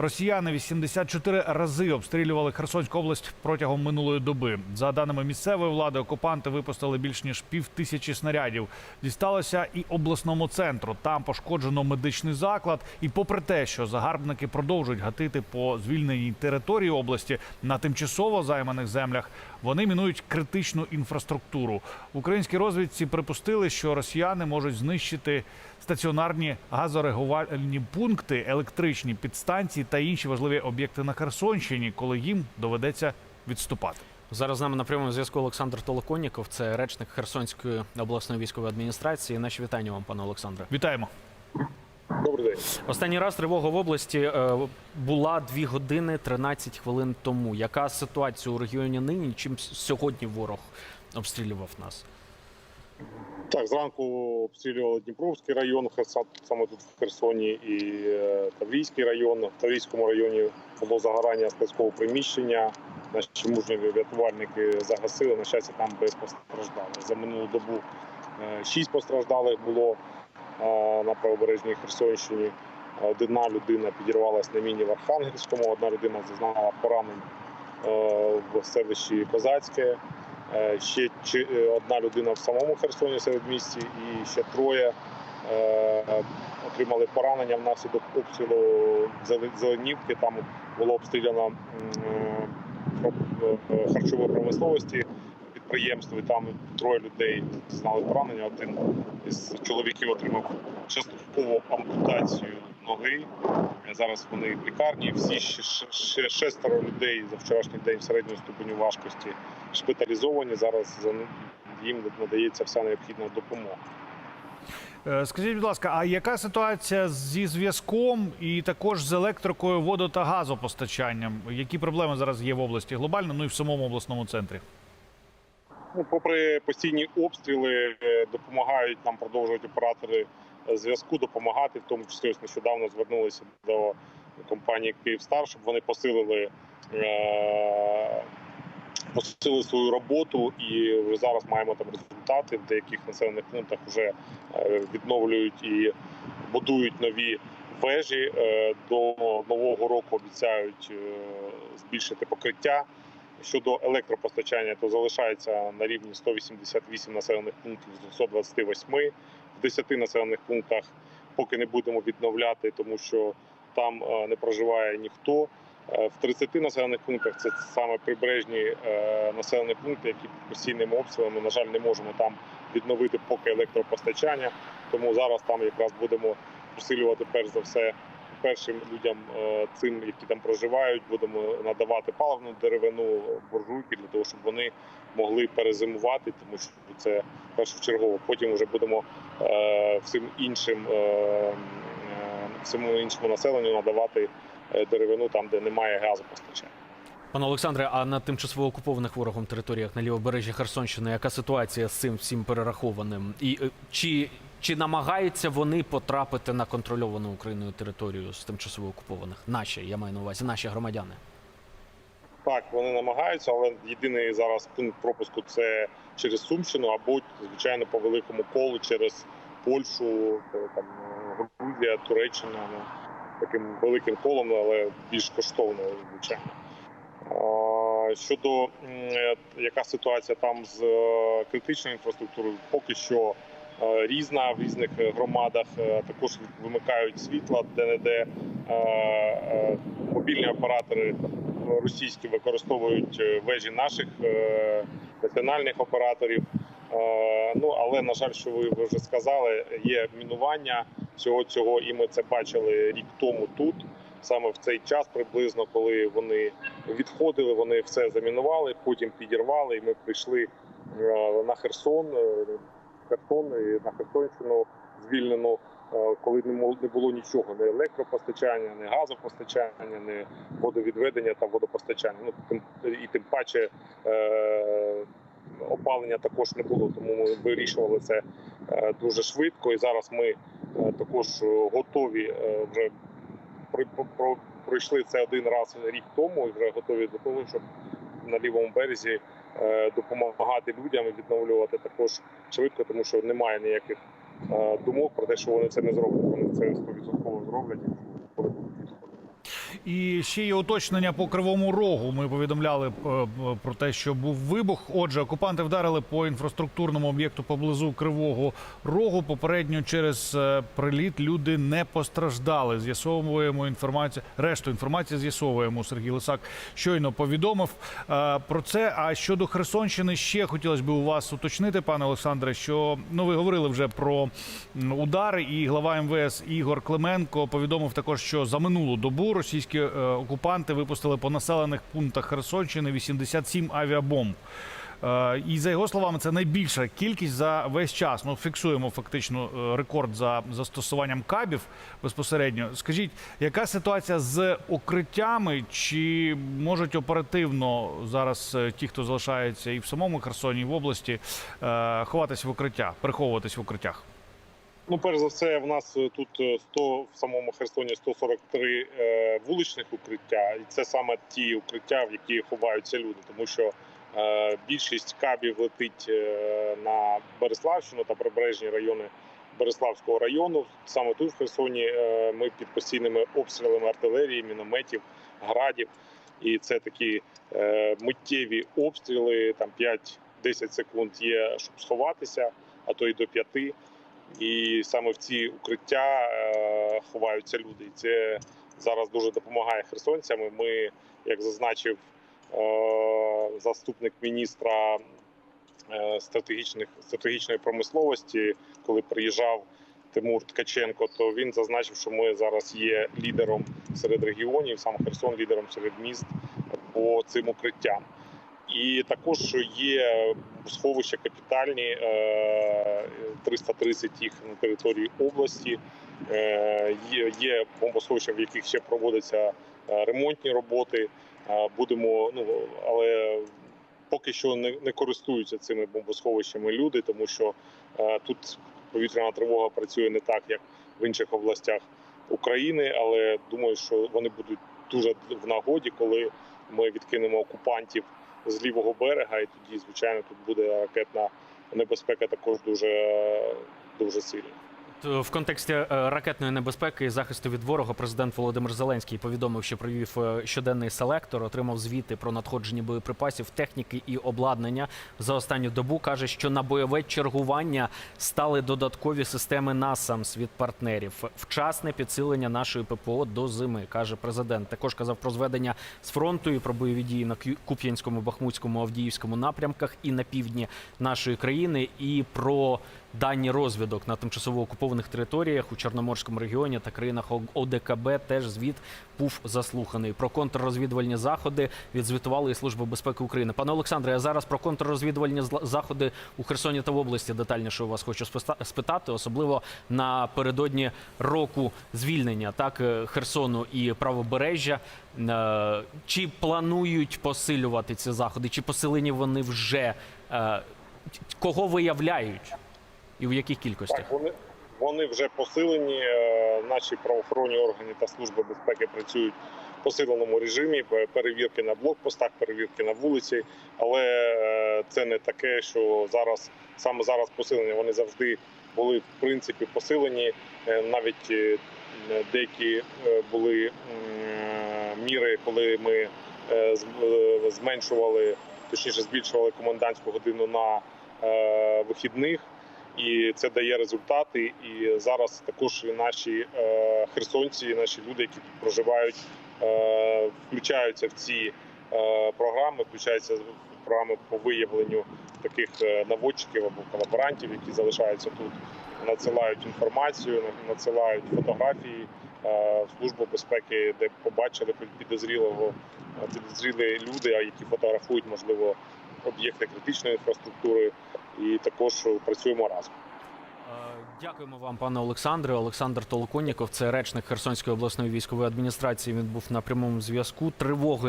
Росіяни 84 рази обстрілювали Херсонську область протягом минулої доби. За даними місцевої влади, окупанти випустили більш ніж пів тисячі снарядів. Дісталося і обласному центру. Там пошкоджено медичний заклад. І попри те, що загарбники продовжують гатити по звільненій території області на тимчасово займаних землях, вони мінують критичну інфраструктуру. В українській розвідці припустили, що росіяни можуть знищити стаціонарні газорегувальні пункти, електричні підстанції та інші важливі об'єкти на Херсонщині, коли їм доведеться відступати. Зараз з нами на прямому зв'язку Олександр Толоконніков, це речник Херсонської обласної військової адміністрації. Наші вітання вам, пане Олександре. Вітаємо. Добрий день. Останній раз тривога в області е, була 2 години 13 хвилин тому. Яка ситуація у регіоні нині? Чим сьогодні ворог обстрілював нас? Так, зранку обстрілювали Дніпровський район, саме тут в Херсоні, і е, Таврійський район. В Таврійському районі було загорання складського приміщення. Наші мужні рятувальники загасили. На щастя, там без постраждалих. За минулу добу е, шість постраждалих було е, на правобережній Херсонщині. Одна людина підірвалася на міні в Архангельському, одна людина зазнала поранень в селищі Козацьке. Е, Ще е, одна людина в самому Херсоні середмісті, і ще троє е, отримали поранення внаслідок обстрілу Зеленівки. Там було обстріляно харчової промисловості підприємство, і там троє людей зазнали поранення. Один із чоловіків отримав часткову ампутацію ноги. Зараз вони в лікарні. Всі ще, ще шестеро людей за вчорашній день середньої ступеню важкості шпиталізовані. Зараз їм надається вся необхідна допомога. Е, Скажіть, будь ласка, а яка ситуація зі зв'язком і також з електрикою, водо та газопостачанням? Які проблеми зараз є в області глобально, ну і в самому обласному центрі? Ну, попри постійні обстріли, е, допомагають нам продовжувати оператори зв'язку, допомагати, в тому числі ось нещодавно звернулися до компанії Київстар, щоб вони посилили. е, Посилили свою роботу, і вже зараз маємо там результати. В деяких населених пунктах вже е, відновлюють і будують нові вежі. Е, До нового року обіцяють збільшити покриття. Щодо електропостачання, то залишається на рівні 188 населених пунктів з 228. В 10 населених пунктах поки не будемо відновляти, тому що там е, не проживає ніхто. Е, В 30 населених пунктах це саме прибережні е, населені пункти, які постійними обстрілами, на жаль, не можемо там відновити поки електропостачання. Тому зараз там якраз будемо посилювати перш за все першим людям, е, цим, які там проживають, будемо надавати паливну деревину, буржуйки для того, щоб вони могли перезимувати, тому що це першочергово. Потім вже будемо е, всім іншим е, всьому іншому населенню надавати деревину там, де немає газопостачання. Пане Олександре, а на тимчасово окупованих ворогом територіях на лівобережжі Херсонщини, яка ситуація з цим всім перерахованим? І е, чи, чи намагаються вони потрапити на контрольовану Україною територію з тимчасово окупованих? Наші, я маю на увазі, наші громадяни. Так, вони намагаються, але єдиний зараз пункт пропуску це через Сумщину або, звичайно, по великому колу через Польщу, е, там Грузія, Туреччина, ну, таким великим колом, але більш коштовно, звичайно. А, Щодо е, яка ситуація там з е, критичною інфраструктурою, поки що е, різна в різних е, громадах. Е, Також вимикають світла де-не-де. Е, е, Мобільні оператори російські використовують е, вежі наших е, національних операторів. Е, Ну але на жаль, що ви вже сказали, є мінування всього цього, і ми це бачили рік тому тут. Саме в цей час, приблизно, коли вони відходили, вони все замінували, потім підірвали, і ми прийшли е, на Херсон, е, Херсон на Херсонщину звільнену, е, коли не було нічого, ні електропостачання, ні газопостачання, ні водовідведення та водопостачання. Ну тим і тим паче е, опалення також не було, тому ми вирішували це дуже швидко. І зараз ми також готові вже пройшли це один раз рік тому, і вже готові до того, щоб на лівому березі е, допомагати людям відновлювати також швидко, тому що немає ніяких е, думок про те, що вони це не зроблять. Вони це 100% зроблять. І ще є уточнення по кривому рогу. Ми повідомляли е, про те, що був вибух. Отже, окупанти вдарили по інфраструктурному об'єкту поблизу Кривого Рогу. Попередньо через е, приліт люди не постраждали. З'ясовуємо інформацію. Решту інформації з'ясовуємо. Сергій Лисак щойно повідомив е, про це. А щодо Херсонщини, ще хотілося б у вас уточнити, пане Олександре, що ну ви говорили вже про удари, і глава МВС Ігор Клименко повідомив також, що за минулу добу російські е, окупанти випустили по населених пунктах Херсонщини 87 авіабомб. Е, І за його словами, це найбільша кількість за весь час. Ми фіксуємо фактично е, рекорд за застосуванням кабів безпосередньо. Скажіть, яка ситуація з укриттями? Чи можуть оперативно зараз ті, хто залишається і в самому Херсоні, і в області, ховатися в укриття, переховуватись в укриттях? Ну, перш за все, в нас е, тут е, 100, в самому Херсоні 143 е, вуличних укриття, і це саме ті укриття, в які ховаються люди, тому що е, більшість кабів летить е, на Береславщину та прибережні райони Береславського району. Саме тут в Херсоні е, ми під постійними обстрілами артилерії, мінометів, градів. І це такі е, миттєві обстріли, там 5-10 секунд є, щоб сховатися, а то й до 5. І саме в ці укриття е, ховаються люди. І це зараз дуже допомагає херсонцям. Ми, як зазначив е, заступник міністра е, стратегічних стратегічної промисловості, коли приїжджав Тимур Ткаченко, то він зазначив, що ми зараз є лідером серед регіонів, сам Херсон лідером серед міст по цим укриттям. І також є сховища капітальні, е, 330 їх на території області. Е, Є, бомбосховища, в яких ще проводяться е, ремонтні роботи. Е, Будемо, ну але поки що не, не користуються цими бомбосховищами люди, тому що е, тут повітряна тривога працює не так, як в інших областях України. Але думаю, що вони будуть дуже в нагоді, коли ми відкинемо окупантів з лівого берега, і тоді, звичайно, тут буде ракетна небезпека також дуже, дуже сильна. Т- В контексті е, ракетної небезпеки і захисту від ворога президент Володимир Зеленський повідомив, що провів е, щоденний селектор, отримав звіти про надходження боєприпасів, техніки і обладнання за останню добу. каже, що на бойове чергування стали додаткові системи НАСАМС від партнерів. Вчасне підсилення нашої ППО до зими, каже президент. Також казав про зведення з фронту і про бойові дії на Куп'янському, Бахмутському, Авдіївському напрямках і на півдні нашої країни, і про дані розвідок на тимчасово окупованих територіях у Чорноморському регіоні та країнах ОДКБ теж звіт був заслуханий. Про контррозвідувальні заходи відзвітували і Служба безпеки України. Пане Олександре, я зараз про контррозвідувальні заходи у Херсоні та в області детальніше у вас хочу спитати, особливо напередодні року звільнення так е, Херсону і правобережжя. Е, Чи планують посилювати ці заходи, чи посилені вони вже? Е, Кого виявляють? І в яких кількостях? Так, вони, вони вже посилені. е, Наші правоохоронні органи та служби безпеки працюють в посиленому режимі. Перевірки на блокпостах, перевірки на вулиці. Але е, це не таке, що зараз саме зараз посилені. Вони завжди були в принципі посилені. Е, Навіть деякі були міри, коли ми зменшували, точніше збільшували комендантську годину на вихідних і це дає результати. І зараз також наші е, херсонці, наші люди, які тут проживають, е, включаються в ці е, програми, включаються в програми по виявленню таких наводчиків або колаборантів, які залишаються тут, надсилають інформацію, на- надсилають фотографії. В службу безпеки, де побачили підозрілого підозрілі люди, які фотографують, можливо, об'єкти критичної інфраструктури, і також працюємо разом. Е, Дякуємо вам, пане Олександре. Олександр Толоконніков, це речник Херсонської обласної військової адміністрації. Він був на прямому зв'язку. Тривоги